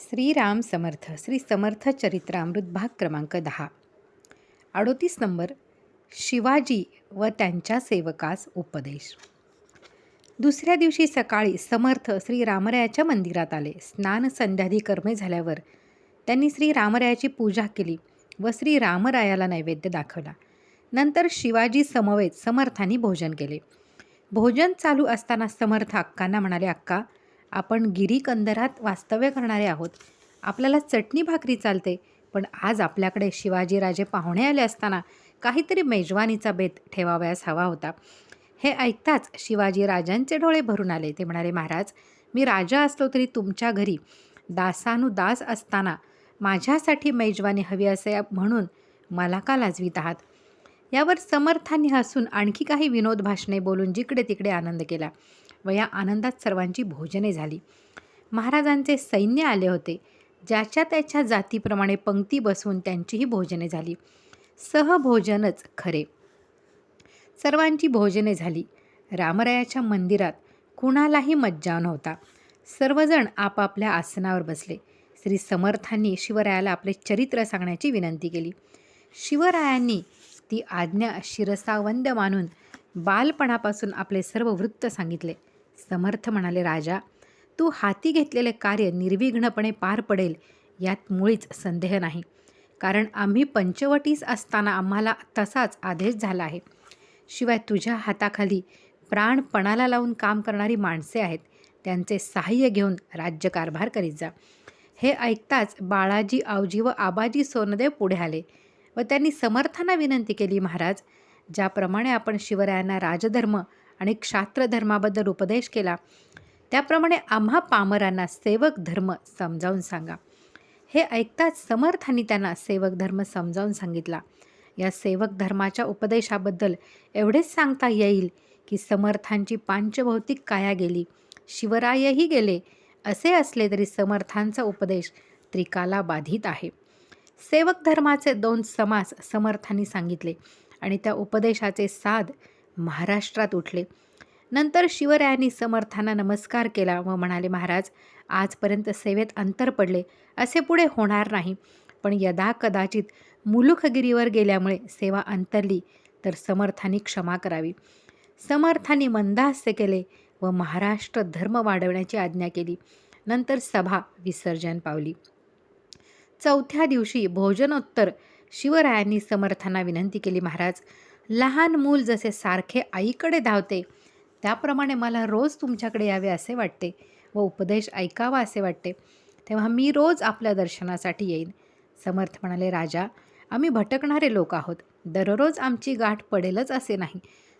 श्रीराम समर्थ श्री समर्थ चरित्रामृत भाग क्रमांक दहा. अडोतीस नंबर शिवाजी व त्यांच्या सेवकास उपदेश. दुसऱ्या दिवशी सकाळी समर्थ श्री रामरायाच्या मंदिरात आले. स्नान संध्याधी कर्मे झाल्यावर त्यांनी श्री रामरायाची पूजा केली व श्री रामरायाला नैवेद्य दाखवला. नंतर शिवाजी समवेत समर्थांनी भोजन केले. भोजन चालू असताना समर्थ अक्कांना म्हणाले अक्का आपण गिरीकंदरात वास्तव्य करणारे आहोत. आपल्याला चटणी भाकरी चालते पण आज आपल्याकडे शिवाजीराजे पाहुणे आले असताना काहीतरी मेजवानीचा बेत ठेवावयास हवा होता. हे ऐकताच शिवाजीराजांचे डोळे भरून आले. ते म्हणाले महाराज मी राजा असलो तरी तुमच्या घरी दासानुदास असताना माझ्यासाठी मेजवानी हवी असे म्हणून मला का लाजवीत आहात? यावर समर्थांनी हसून आणखी काही विनोद भाषणे बोलून जिकडे तिकडे आनंद केला. व या आनंदात सर्वांची भोजने झाली. महाराजांचे सैन्य आले होते. ज्याच्या त्याच्या जातीप्रमाणे पंक्ती बसवून त्यांचीही भोजने झाली. सहभोजनच खरे. सर्वांची भोजने झाली. रामरायाच्या मंदिरात कुणालाही मज्जाव नव्हता. सर्वजण आपापल्या आसनावर बसले. श्री समर्थांनी शिवरायाला आपले चरित्र सांगण्याची विनंती केली. शिवरायांनी ती आज्ञा शिरसावंद मानून बालपणापासून आपले सर्व वृत्त सांगितले. समर्थ म्हणाले राजा तू हाती घेतलेले कार्य निर्विघ्नपणे पार पडेल यात मुळीच संदेह नाही. कारण आम्ही पंचवटीस असताना आम्हाला तसाच आदेश झाला आहे. शिवाय तुझ्या हाताखाली प्राणपणाला लावून काम करणारी माणसे आहेत. त्यांचे सहाय्य घेऊन राज्यकारभार करीत जा. हे ऐकताच बाळाजी आवजी व आबाजी सोनदेव पुढे आले व त्यांनी समर्थांना विनंती केली महाराज ज्याप्रमाणे आपण शिवरायांना राजधर्म आणि क्षात्रधर्माबद्दल उपदेश केला. त्याप्रमाणे आम्हा पामरांना सेवक धर्म समजावून सांगा. हे ऐकताच समर्थांनी त्यांना सेवक धर्म समजावून सांगितला. या सेवक धर्माच्या उपदेशाबद्दल एवढेच सांगता येईल की समर्थांची पांचभौतिक काया गेली. शिवरायही गेले. असे असले तरी समर्थांचा उपदेश त्रिकाला बाधित आहे. सेवक धर्माचे दोन समास समर्थांनी सांगितले आणि त्या उपदेशाचे साध महाराष्ट्रात उठले. नंतर शिवरायांनी समर्थांना नमस्कार केला व म्हणाले महाराज आजपर्यंत सेवेत अंतर पडले असे पुढे होणार नाही. पण यदा कदाचित मुलुखगिरीवर गेल्यामुळे सेवा अंतरली तर समर्थांनी क्षमा करावी. समर्थांनी मंदास्य केले व महाराष्ट्र धर्म वाढवण्याची आज्ञा केली. नंतर सभा विसर्जन पावली. चौथ्या दिवशी भोजनोत्तर शिवरायांनी समर्थांना विनंती केली महाराज लहान मूल जसे सारखे आईकडे धावते. त्याप्रमाणे मला रोज तुमच्याकडे यावे असे वाटते व उपदेश ऐकावा असे वाटते. तेव्हा मी रोज आपल्या दर्शनासाठी येईन. समर्थ म्हणाले राजा आम्ही भटकणारे लोक आहोत. दररोज आमची गाठ पडेलच असे नाही.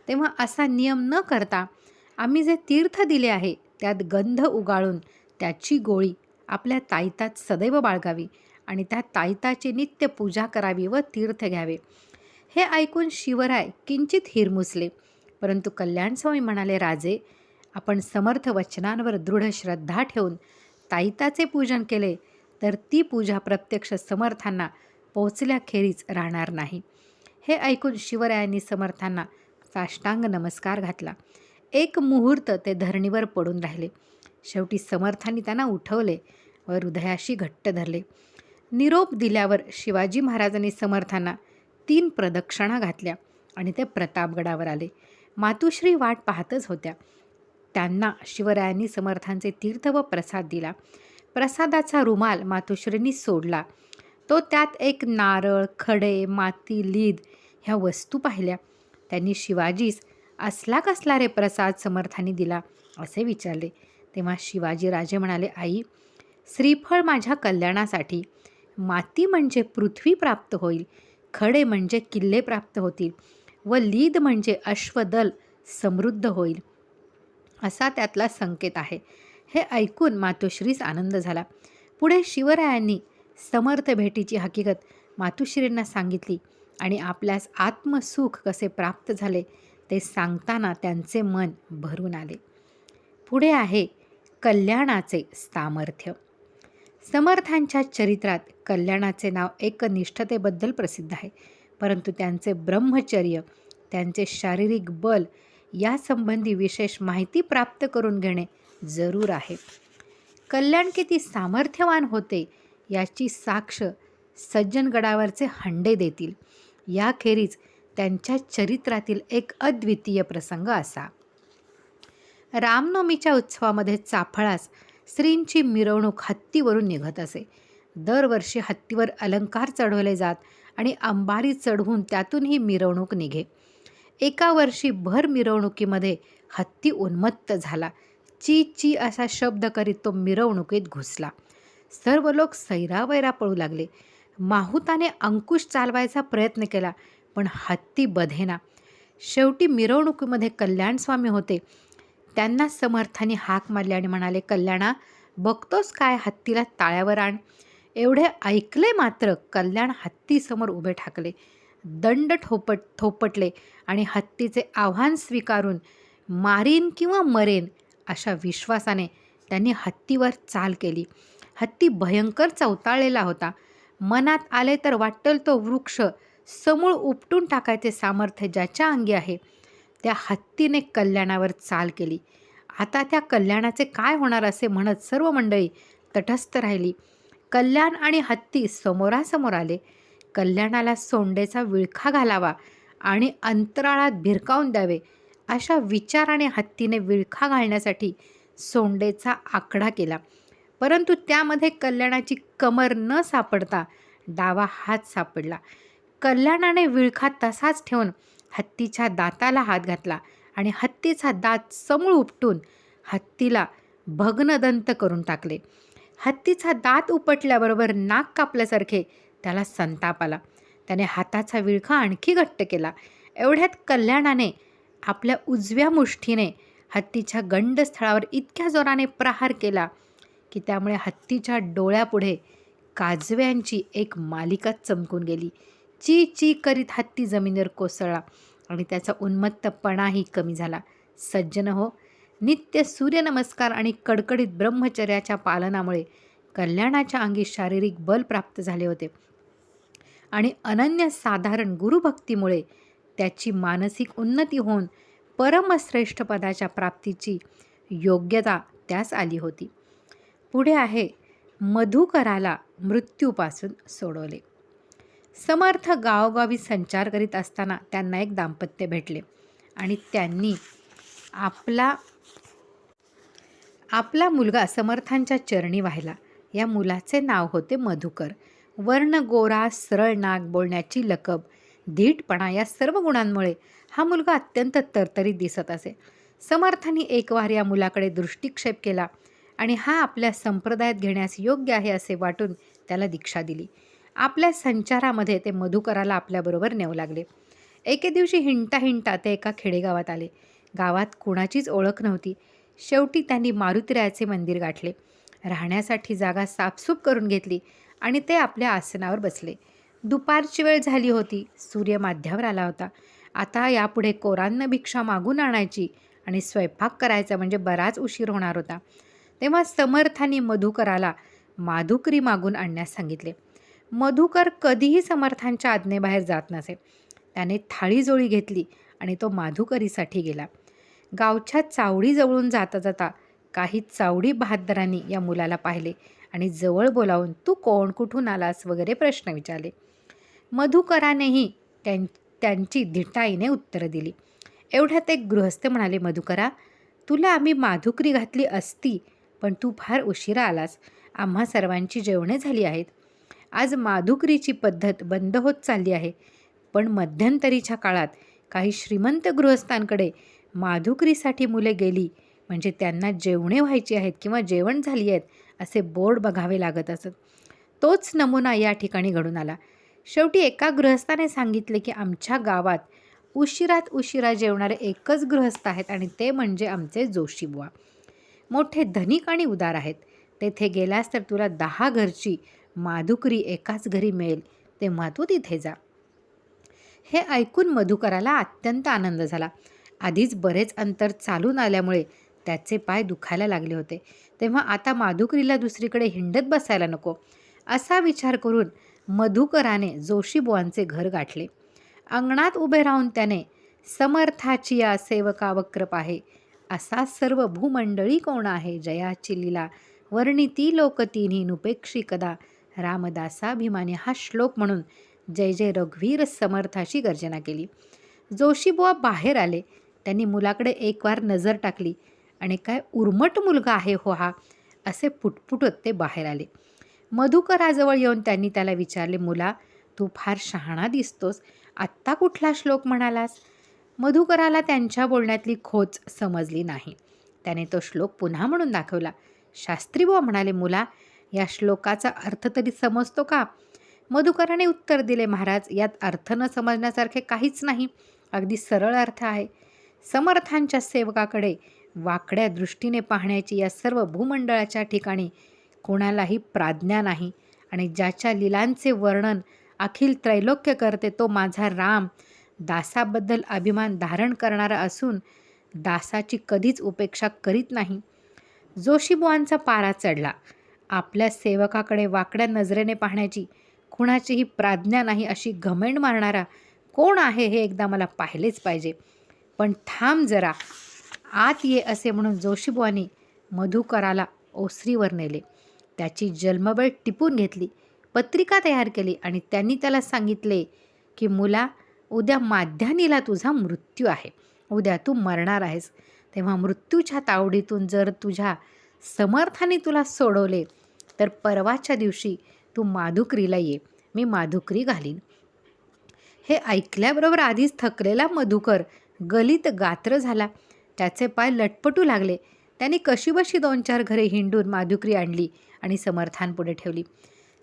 तेव्हा असा नियम न करता आम्ही जे तीर्थ दिले आहे त्यात गंध उगाळून त्याची गोळी आपल्या ताईतात सदैव बाळगावी आणि त्या ताईताची नित्य पूजा करावी व तीर्थ घ्यावे. हे ऐकून शिवराय किंचित हिरमुसले. परंतु कल्याणस्वामी म्हणाले राजे आपण समर्थ वचनांवर दृढ श्रद्धा ठेवून ताईताचे पूजन केले तर ती पूजा प्रत्यक्ष समर्थांना पोचल्याखेरीज राहणार नाही. हे ऐकून शिवरायांनी समर्थांना साष्टांग नमस्कार घातला. एक मुहूर्त ते धरणीवर पडून राहिले. शेवटी समर्थांनी त्यांना उठवले व हृदयाशी घट्ट धरले. निरोप दिल्यावर शिवाजी महाराजांनी समर्थांना तीन प्रदक्षिणा घातल्या आणि ते प्रतापगडावर आले. मातुश्री वाट पाहतच होत्या. त्यांना शिवरायांनी समर्थांचे तीर्थ व प्रसाद दिला. प्रसादाचा रुमाल मातुश्रींनी सोडला. तो त्यात एक नारळ खडे माती लीद ह्या वस्तू पाहिल्या. त्यांनी शिवाजीस असला कसला रे प्रसाद समर्थांनी दिला असे विचारले. तेव्हा शिवाजी राजे म्हणाले आई श्रीफळ माझ्या कल्याणासाठी. माती म्हणजे पृथ्वी प्राप्त होईल. खडे म्हणजे किल्ले प्राप्त होतील व लीद म्हणजे अश्वदल समृद्ध होईल. असा त्यातला संकेत आहे. हे ऐकून मातोश्रीस आनंद झाला. पुढे शिवरायांनी समर्थ भेटीची हकीकत मातुश्रींना सांगितली आणि आपल्यास आत्मसुख कसे प्राप्त झाले ते सांगताना त्यांचे मन भरून आले. पुढे आहे कल्याणाचे सामर्थ्य. समर्थांच्या चरित्रात कल्याणाचे नाव एकनिष्ठतेबद्दल प्रसिद्ध आहे. परंतु त्यांचे ब्रह्मचर्य त्यांचे शारीरिक बल यासंबंधी विशेष माहिती प्राप्त करून घेणे जरूर आहे. कल्याण किती सामर्थ्यवान होते याची साक्ष सज्जनगडावरचे हंडे देतील. याखेरीज त्यांच्या चरित्रातील एक अद्वितीय प्रसंग असा. रामनवमीच्या उत्सवामध्ये चाफळास श्रींची मिरवणूक हत्तीवरून निघत असे. दरवर्षी हत्तीवर अलंकार चढवले जात आणि अंबारी चढवून त्यातून ही मिरवणूक निघे. एका वर्षी भर मिरवणुकीमध्ये हत्ती उन्मत्त झाला. ची ची असा शब्द करीत तो मिरवणुकीत घुसला. सर्व लोक सैरावैरा पळू लागले. माहुताने अंकुश चालवायचा प्रयत्न केला पण हत्ती बधेना. शेवटी मिरवणुकीमध्ये कल्याणस्वामी होते. त्यांना समर्थाने हाक मारली आणि म्हणाले कल्याणा बघतोस काय हत्तीला ताळ्यावर आण. एवढे ऐकले मात्र कल्याण हत्तीसमोर उभे ठाकले. दंड ठोपट थोपटले आणि हत्तीचे आव्हान स्वीकारून मारीन किंवा मरेन अशा विश्वासाने त्यांनी हत्तीवर चाल केली. हत्ती भयंकर चवताळलेला होता. मनात आले तर वाटेल तो वृक्ष समूळ उपटून टाकायचे सामर्थ्य ज्याच्या अंगी आहे. त्या हत्तीने कल्याणावर चाल केली. आता त्या कल्याणाचे काय होणार असे म्हणत सर्व मंडळी तटस्थ राहिली. कल्याण आणि हत्ती समोरासमोर आले. कल्याणाला सोंडेचा विळखा घालावा आणि अंतराळात भिरकावून द्यावे अशा विचाराने हत्तीने विळखा घालण्यासाठी सोंडेचा आकडा केला. परंतु त्यामध्ये कल्याणाची कमर न सापडता डावा हात सापडला. कल्याणाने विळखा तसाच ठेवून हत्तीच्या दाताला हात घातला आणि हत्तीचा दात समूळ उपटून हत्तीला भग्नदंत करून टाकले. हत्तीचा दात उपटल्याबरोबर नाक कापल्यासारखे त्याला संताप आला. त्याने हाताचा विळखा आणखी घट्ट केला. एवढ्यात कल्याणाने आपल्या उजव्या मुष्ठीने हत्तीच्या गंडस्थळावर इतक्या जोराने प्रहार केला की त्यामुळे हत्तीच्या डोळ्यापुढे काजव्यांची एक मालिका चमकून गेली. ची ची करीत हत्ती जमिनीवर कोसळला आणि त्याचा उन्मत्तपणाही कमी झाला. सज्जन हो नित्य सूर्यनमस्कार आणि कडकडीत ब्रह्मचर्याच्या पालनामुळे कल्याणाच्या अंगी शारीरिक बल प्राप्त झाले होते आणि अनन्यसाधारण गुरुभक्तीमुळे त्याची मानसिक उन्नती होऊन परमश्रेष्ठ पदाच्या प्राप्तीची योग्यता त्यास आली होती. पुढे आहे मधुकराला मृत्यूपासून सोडवले. समर्थ गावोगावी संचार करीत असताना त्यांना एक दाम्पत्य भेटले. आणि त्यांनी आपला आपला मुलगा समर्थांच्या चरणी वाहिला. या मुलाचे नाव होते मधुकर. वर्ण गोरा सरळ नाक बोलण्याची लकब धीटपणा या सर्व गुणांमुळे हा मुलगा अत्यंत तरतरीत दिसत असे. समर्थांनी एक वार या मुलाकडे दृष्टिक्षेप केला आणि हा आपल्या संप्रदायात घेण्यास योग्य आहे असे वाटून त्याला दीक्षा दिली. आपल्या संचारामध्ये ते मधुकराला आपल्याबरोबर नेऊ लागले. एके दिवशी हिंटा हिंटा ते एका खेडेगावात आले. गावात कुणाचीच ओळख नव्हती. शेवटी त्यांनी मारुतीरायाचे मंदिर गाठले. राहण्यासाठी जागा साफसूफ करून घेतली आणि ते आपल्या आसनावर बसले. दुपारची वेळ झाली होती. सूर्य माध्यावर आला होता. आता यापुढे कोरांना भिक्षा मागून आणायची आणि स्वयंपाक करायचा म्हणजे बराच उशीर होणार होता. तेव्हा समर्थांनी मधुकराला माधुकरी मागून आणण्यास सांगितले. मधुकर कधीही समर्थांच्या आज्ञेबाहेर जात नसे. त्याने थाळीजोळी घेतली आणि तो माधुकरीसाठी गेला. गावच्या चावडीजवळून जाता जाता काही चावडी बहादरांनी या मुलाला पाहिले आणि जवळ बोलावून तू कोण? कुठून आलास? वगैरे प्रश्न विचारले. मधुकरानेही त्यां त्यांची धिटाईने उत्तरं दिली. एवढ्यात एक गृहस्थ म्हणाले मधुकरा तुला आम्ही माधुकरी घातली असती पण तू फार उशिरा आलास. आम्हा सर्वांची जेवणे झाली आहेत. आज माधुकरीची पद्धत बंद होत चालली आहे. पण मध्यंतरीच्या काळात काही श्रीमंत गृहस्थांकडे माधुकरीसाठी मुले गेली. म्हणजे त्यांना जेवणे व्हायची आहेत किंवा जेवण झाली आहेत असे बोर्ड बघावे लागत असत. तोच नमुना या ठिकाणी घडून आला. शेवटी एका गृहस्थाने सांगितले की आमच्या गावात उशिरात उशिरा जेवणारे एकच गृहस्थ आहेत आणि ते म्हणजे आमचे जोशीबुवा मोठे धनिक आणि उदार आहेत. तेथे गेलास तर तुला दहा घरची माधुकरी एकाच घरी मिळेल तेव्हा तू तिथे जा. हे ऐकून मधुकराला अत्यंत आनंद झाला. आधीच बरेच अंतर चालून आल्यामुळे त्याचे पाय दुखायला लागले होते. तेव्हा आता माधुकरीला दुसरीकडे हिंडत बसायला नको असा विचार करून मधुकराने जोशीबुवांचे घर गाठले. अंगणात उभे राहून त्याने समर्थाची या सेवका वक्र पाहे असा सर्व भूमंडळी कोण आहे? जयाची लिला वर्णिती लोक तिन्ही नुपेक्षी कदा? रामदासाभिमानी हा श्लोक म्हणून जय जय रघुवीर समर्थाशी गर्जना केली. जोशीबुवा बाहेर आले. त्यांनी मुलाकडे एक वार नजर टाकली. आणि काय उर्मट मुलगा आहे हो हा असे पुटपुटत ते बाहेर आले. मधुकराजवळ येऊन त्यांनी त्याला विचारले मुला तू फार शहाणा दिसतोस. आत्ता कुठला श्लोक म्हणालास? मधुकराला त्यांच्या बोलण्यातली खोच समजली नाही. त्याने तो श्लोक पुन्हा म्हणून दाखवला. शास्त्रीबुवा म्हणाले मुला या श्लोकाचा अर्थ तरी समजतो का? मधुकराने उत्तर दिले महाराज यात अर्थ न समजण्यासारखे काहीच नाही. अगदी सरळ अर्थ आहे. समर्थांच्या सेवकाकडे वाकड्या दृष्टीने पाहण्याची या सर्व भूमंडळाच्या ठिकाणी कोणालाही प्राज्ञा नाही आणि ज्याच्या लिलांचे वर्णन अखिल त्रैलोक्य करते तो माझा राम. दासाबद्दल अभिमान धारण करणारा असून दासाची कधीच उपेक्षा करीत नाही. जोशीबुआंचा पारा चढला. आपल्या सेवकाकडे वाकड्या नजरेने पाहण्याची कुणाचीही प्राज्ञा नाही अशी घमेंड मारणारा कोण आहे हे एकदा मला पाहिलेच पाहिजे. पण थांब जरा. आत ये असे म्हणून जोशीबुवानी मधुकराला ओसरीवर नेले. त्याची जन्मबळ टिपून घेतली. पत्रिका तयार केली आणि त्यांनी त्याला सांगितले की मुला उद्या माध्यानीला तुझा मृत्यू आहे. उद्या तू मरणार आहेस. तेव्हा मृत्यूच्या तावडीतून जर तुझ्या समर्थाने तुला सोडवले तर परवाच्या दिवशी तू माधुकरीला ये. मी माधुकरी घालीन. हे ऐकल्याबरोबर आधीच थकलेला मधुकर गलित गात्र झाला. त्याचे पाय लटपटू लागले. त्याने कशीबशी दोन चार घरे हिंडून माधुकरी आणली आणि समर्थांपुढे ठेवली.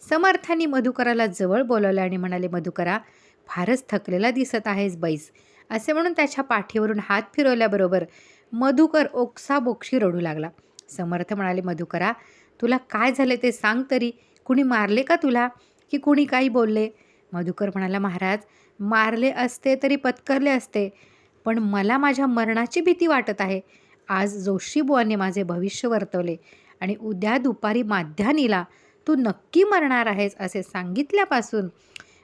समर्थांनी मधुकराला जवळ बोलावले आणि म्हणाले मधुकरा फारच थकलेला दिसत आहेस बैस. असे म्हणून त्याच्या पाठीवरून हात फिरवल्याबरोबर मधुकर ओक्साबोक्षी रडू लागला. समर्थ म्हणाले मधुकरा तुला काय झाले ते सांग तरी. कुणी मारले का तुला? की कुणी काही बोलले? मधुकर म्हणाला महाराज मारले असते तरी पत्करले असते पण मला माझ्या मरणाची भीती वाटत आहे. आज जोशीबुवाने माझे भविष्य वर्तवले आणि उद्या दुपारी माध्यानीला तू नक्की मरणार आहेस असे सांगितल्यापासून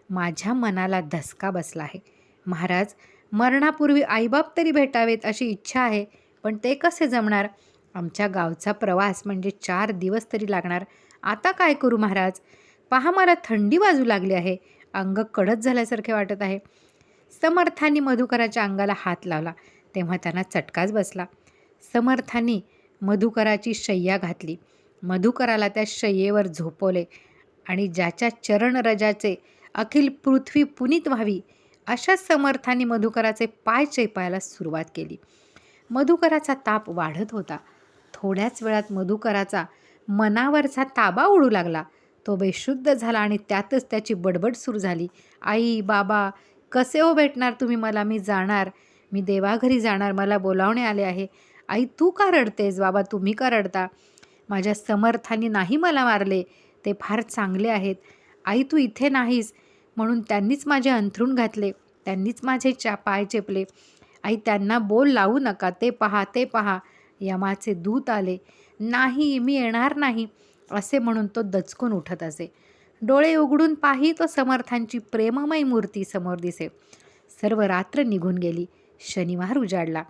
माझ्या मनाला धसका बसला आहे. महाराज मरणापूर्वी आईबाप तरी भेटावेत अशी इच्छा आहे पण ते कसे जमणार? आमच्या गावचा प्रवास म्हणजे चार दिवस तरी लागणार. आता काय करू महाराज? पहा मला थंडी वाजू लागली आहे. अंग कडक झाल्यासारखे वाटत आहे. समर्थांनी मधुकराच्या अंगाला हात लावला. तेव्हा त्यांना चटकाच बसला. समर्थांनी मधुकराची शय्या घातली. मधुकराला त्या शय्येवर झोपवले आणि ज्याच्या चरणरजाचे अखिल पृथ्वी पुनीत व्हावी अशा समर्थांनी मधुकराचे पाय चेपायला सुरुवात केली. मधुकराचा ताप वाढत होता. थोड्याच वेळात मधुकराचा मनावरचा ताबा उडू लागला. तो बेशुद्ध झाला आणि त्यातच त्याची बडबड सुरू झाली. आई बाबा कसे हो भेटणार तुम्ही मला? मी जाणार. मी देवाघरी जाणार. मला बोलावणे आले आहे. आई तू का रडतेस? बाबा तुम्ही का रडता? माझ्या समर्थांनी नाही मला मारले. ते फार चांगले आहेत. आई तू इथे नाहीस म्हणून त्यांनीच माझे अंथरूण घातले. त्यांनीच माझे चा पाय चेपले. आई त्यांना बोल लावू नका. ते पहा ते पहा. यमाचे दूत आले. नाही मी येणार नाही असे म्हणून तो दचकून उठत असे. डोळे उघडून पाही तो समर्थांची प्रेममय मूर्ती समोर दिसे. सर्व रात्र निघून गेली. शनिवार उजाडला.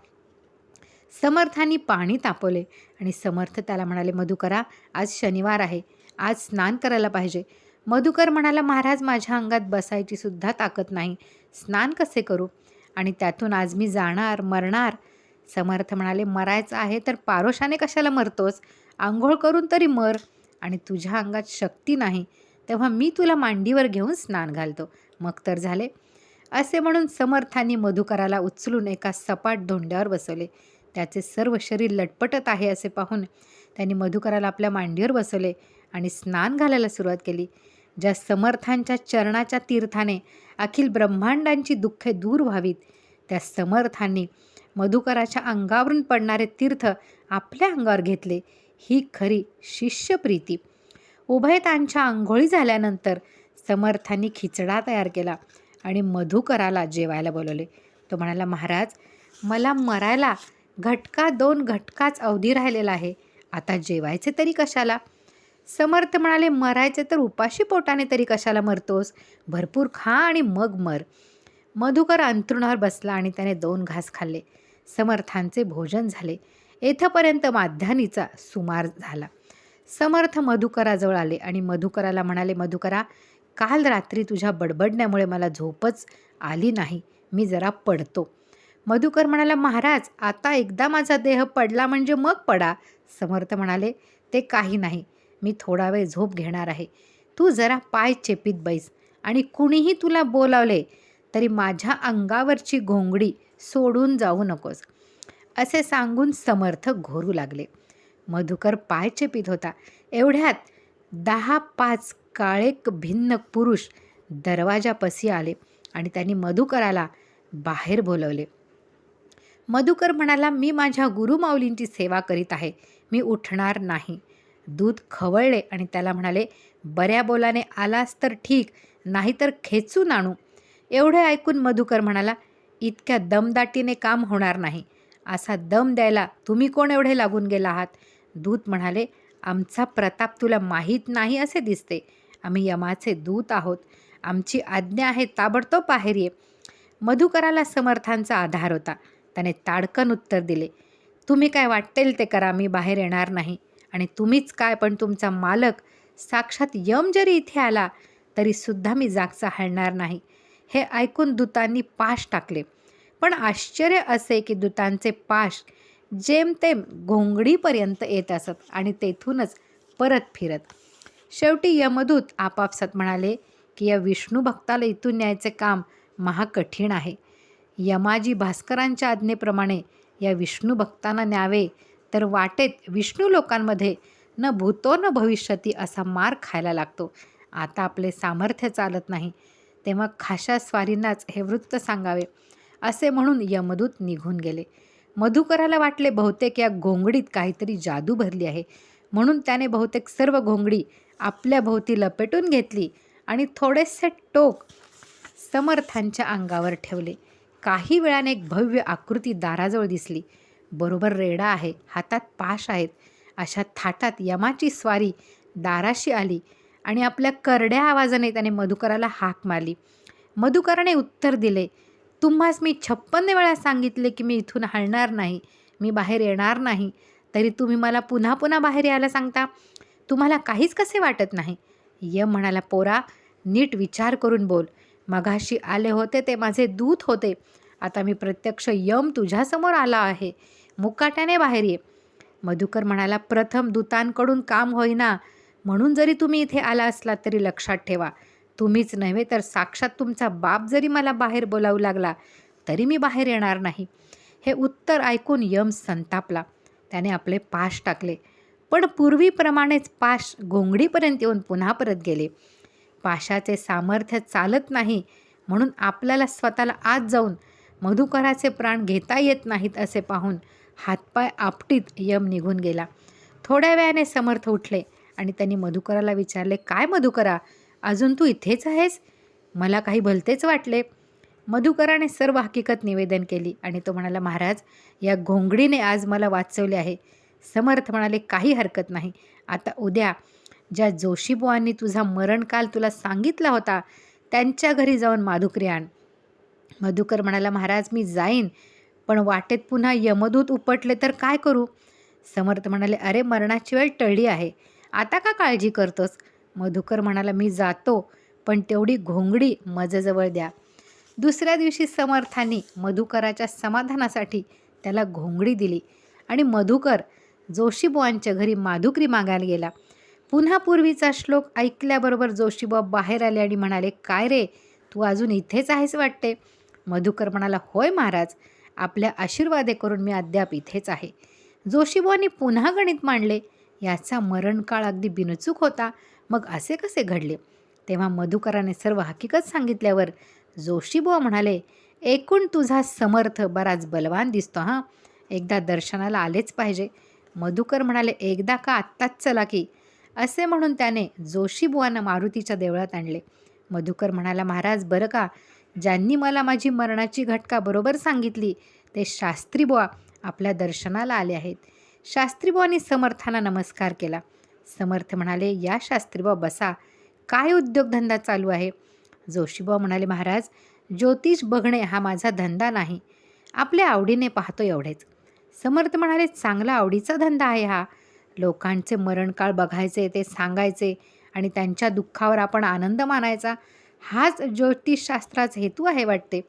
समर्थांनी पाणी तापवले आणि समर्थ त्याला म्हणाले मधुकरा आज शनिवार आहे. आज स्नान करायला पाहिजे. मधुकर म्हणाला महाराज माझ्या अंगात बसायची सुद्धा ताकद नाही. स्नान कसे करू? आणि त्यातून आज मी जाणार मरणार समर्थ म्हणाले मरायचं आहे तर पारोशाने कशाला मरतोस? आंघोळ करून तरी मर. आणि तुझ्या अंगात शक्ती नाही. तेव्हा मी तुला मांडीवर घेऊन स्नान घालतो. मग तर झाले. असे म्हणून समर्थांनी मधुकराला उचलून एका सपाट धोंड्यावर बसवले. त्याचे सर्व शरीर लटपटत आहे असे पाहून त्यांनी मधुकराला आपल्या मांडीवर बसवले आणि स्नान घालायला सुरुवात केली. ज्या समर्थांच्या चरणाच्या तीर्थाने अखिल ब्रह्मांडांची दुःखे दूर व्हावीत त्या समर्थांनी मधुकराच्या अंगावरून पडणारे तीर्थ आपल्या अंगावर घेतले. ही खरी शिष्यप्रीती. उभयतांच्या आंघोळी झाल्यानंतर समर्थांनी खिचडा तयार केला आणि मधुकराला जेवायला बोलवले. तो म्हणाला महाराज मला मरायला घटका दोन घटकाच अवधी राहिलेला आहे. आता जेवायचे तरी कशाला? समर्थ म्हणाले मरायचे तर उपाशी पोटाने तरी कशाला मरतोस? भरपूर खा आणि मग मर. मधुकर अंथरुणावर बसला आणि त्याने दोन घास खाल्ले. समर्थांचे भोजन झाले. येथपर्यंत माध्यानीचा सुमार झाला. समर्थ मधुकराजवळ आले आणि मधुकराला म्हणाले मधुकरा काल रात्री तुझ्या बडबडण्यामुळे मला झोपच आली नाही. मी जरा पडतो. मधुकर म्हणाला महाराज आता एकदा माझा देह पडला म्हणजे मग पडा. समर्थ म्हणाले ते काही नाही. मी थोडा वेळ झोप घेणार आहे. तू जरा पाय चेपीत बैस आणि कुणीही तुला बोलावले तरी माझ्या अंगावरची घोंगडी सोडून जाऊ नकोस. असे सांगून समर्थ घोरू लागले. मधुकर पाय चेपित होता. एवढ्यात दहा पाच काळेक भिन्न पुरुष दरवाजापशी आले आणि त्यांनी मधुकराला बाहेर बोलवले. मधुकर म्हणाला मी माझ्या गुरुमाऊलींची सेवा करीत आहे. मी उठणार नाही. दूध खवळले आणि त्याला म्हणाले बऱ्या बोलाने आलास तर ठीक नाहीतर खेचून आणू. एवढे ऐकून मधुकर म्हणाला इतक्या दमदाटीने काम होणार नाही. असा दम द्यायला तुम्ही कोण एवढे लागून गेला आहात? दूत म्हणाले आमचा प्रताप तुला माहीत नाही असे दिसते. आम्ही यमाचे दूत आहोत. आमची आज्ञा आहे ताबडतोब बाहेर ये. मधुकराला समर्थांचा आधार होता. त्याने ताडकन उत्तर दिले तुम्ही काय वाटेल ते करा मी बाहेर येणार नाही. आणि तुम्हीच काय पण तुमचा मालक साक्षात यम जरी इथे आला तरीसुद्धा मी जागचा हलणार नाही. हे ऐकून दूतांनी पाश टाकले. पण आश्चर्य असे की दूतांचे पाश जेमतेम घोंगडीपर्यंत येत असत आणि तेथूनच परत फिरत. शेवटी यमदूत आपापसात म्हणाले की या विष्णू भक्ताला इथून न्यायचे काम महाकठीण आहे. यमाजी भास्करांच्या आज्ञेप्रमाणे या विष्णू भक्तांना न्यावे तर वाटेत विष्णू लोकांमध्ये न भूतो न भविष्यती असा मार खायला लागतो. आता आपले सामर्थ्य चालत नाही. तेव्हा खाशा स्वारींनाच हे वृत्त सांगावे. असे म्हणून यमदूत निघून गेले. मधुकराला वाटले बहुतेक या घोंगडीत काहीतरी जादू भरली आहे. म्हणून त्याने बहुतेक सर्व घोंगडी आपल्या भोवती लपेटून घेतली आणि थोडेसे टोक समर्थांच्या अंगावर ठेवले. काही वेळाने एक भव्य आकृती दाराजवळ दिसली. बरोबर रेडा आहे हातात पाश आहेत. अशा थाटात यमाची स्वारी दाराशी आली. आणि आपल्या करड्या आवाजाने त्याने मधुकराला हाक मारली. मधुकराने उत्तर दिले तुम्हास मी छप्पन्न वेळा सांगितले की मी इथून हलणार नाही मी बाहेर येणार नाही. तरी तुम्ही मला पुन्हा पुन्हा बाहेर यायला सांगता? तुम्हाला काहीच कसे वाटत नाही? यम म्हणाला पोरा नीट विचार करून बोल. मघाशी आले होते ते माझे दूत होते. आता मी प्रत्यक्ष यम तुझ्यासमोर आला आहे. मुकाट्याने बाहेर ये. मधुकर म्हणाला प्रथम दूतांकडून काम होईना. म्हणून जरी तुम्ही इथे आला असलात तरी लक्षात ठेवा. तुम्हीच नव्हे तर साक्षात तुमचा बाप जरी मला बाहेर बोलावू लागला तरी मी बाहेर येणार नाही. हे उत्तर ऐकून यम संतापला. त्याने आपले पाश टाकले. पण पूर्वीप्रमाणेच पाश घोंगडीपर्यंत येऊन पुन्हा परत गेले. पाशाचे सामर्थ्य चालत नाही म्हणून आपल्याला स्वतःला आत जाऊन मधुकराचे प्राण घेता येत नाहीत असे पाहून हातपाय आपटीत यम निघून गेला. थोड्या वेळाने समर्थ उठले. आणि त्यांनी मधुकराला विचारले काय मधुकरा? अजून तू इथेच आहेस? मला काही भलतेच वाटले. मधुकराने सर्व हकीकत निवेदन केली आणि तो म्हणाला महाराज या घोंगडीने आज मला वाचवले आहे. समर्थ म्हणाले काही हरकत नाही. आता उद्या ज्या जोशीबुवांनी तुझा मरणकाल तुला सांगितला होता त्यांच्या घरी जाऊन माधुकरी आण. मधुकर म्हणाला महाराज मी जाईन पण वाटेत पुन्हा यमदूत उपटले तर काय करू? समर्थ म्हणाले अरे मरणाची वेळ टळली आहे. आता का काळजी करतोस? मधुकर म्हणाला मी जातो पण तेवढी घोंगडी मजजवळ द्या. दुसऱ्या दिवशी समर्थांनी मधुकराच्या समाधानासाठी त्याला घोंगडी दिली आणि मधुकर जोशीबुवांच्या घरी माधुकरी मागायला गेला. पुन्हा पूर्वीचा श्लोक ऐकल्याबरोबर जोशीबा बाहेर आले आणि म्हणाले काय रे तू अजून इथेच आहेस वाटते? मधुकर म्हणाला होय महाराज आपल्या आशीर्वादे करून मी अद्याप इथेच आहे. जोशीबुवांनी पुन्हा गणित मांडले. याचा मरणकाळ अगदी बिनचूक होता. मग असे कसे घडले? तेव्हा मधुकराने सर्व हकीकत सांगितल्यावर जोशीबुवा म्हणाले एकूण तुझा समर्थ बराच बलवान दिसतो हां. एकदा दर्शनाला आलेच पाहिजे. मधुकर म्हणाले एकदा का आत्ताच चला की. असे म्हणून त्याने जोशीबुवांना मारुतीच्या देवळात आणले. मधुकर म्हणाला महाराज बरं का. ज्यांनी मला माझी मरणाची घटका बरोबर सांगितली ते शास्त्रीबुवा आपल्या दर्शनाला आले आहेत. शास्त्रीबुवांनी समर्थांना नमस्कार केला. समर्थ म्हणाले या शास्त्रीबा बसा. काय उद्योगधंदा चालू आहे? जोशीबा म्हणाले महाराज ज्योतिष बघणे हा माझा धंदा नाही. आपल्या आवडीने पाहतो एवढेच. समर्थ म्हणाले चांगला आवडीचा धंदा आहे हा. लोकांचे मरणकाळ बघायचे ते सांगायचे आणि त्यांच्या दुःखावर आपण आनंद मानायचा. हाच ज्योतिषशास्त्राचा हेतू आहे वाटते.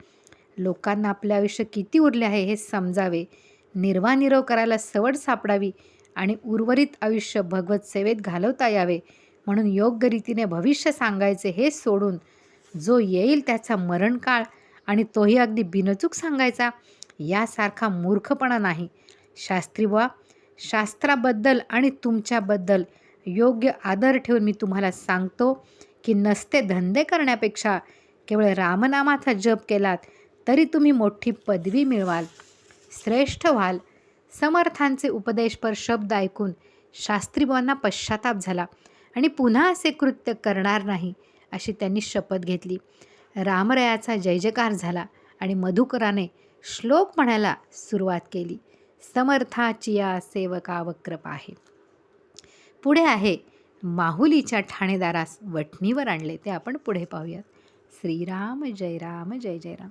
लोकांना आपले आयुष्य किती उरले आहे हे समजावे. निर्वानिरव करायला सवड सापडावी आणि उर्वरित आयुष्य भगवत सेवेत घालवता यावे म्हणून योग्य रीतीने भविष्य सांगायचे हे सोडून जो येईल त्याचा मरणकाळ आणि तोही अगदी बिनचूक सांगायचा यासारखा मूर्खपणा नाही. शास्त्री बुवा शास्त्राबद्दल आणि तुमच्याबद्दल योग्य आदर ठेवून मी तुम्हाला सांगतो की नसते धंदे करण्यापेक्षा केवळ रामनामाचा जप केलात तरी तुम्ही मोठी पदवी मिळवाल. श्रेष्ठ व्हाल. समर्थांचे उपदेशपर शब्द ऐकून शास्त्रीबांना पश्चाताप झाला आणि पुन्हा असे कृत्य करणार नाही अशी त्यांनी शपथ घेतली. रामरयाचा जय जयकार झाला आणि मधुकराने श्लोक म्हणायला सुरुवात केली. समर्थाची या सेवका वक्रप आहे. पुढे आहे माहुलीच्या ठाणेदारास वठणीवर आणले. ते आपण पुढे पाहूयात. श्रीराम जय राम जय जय राम.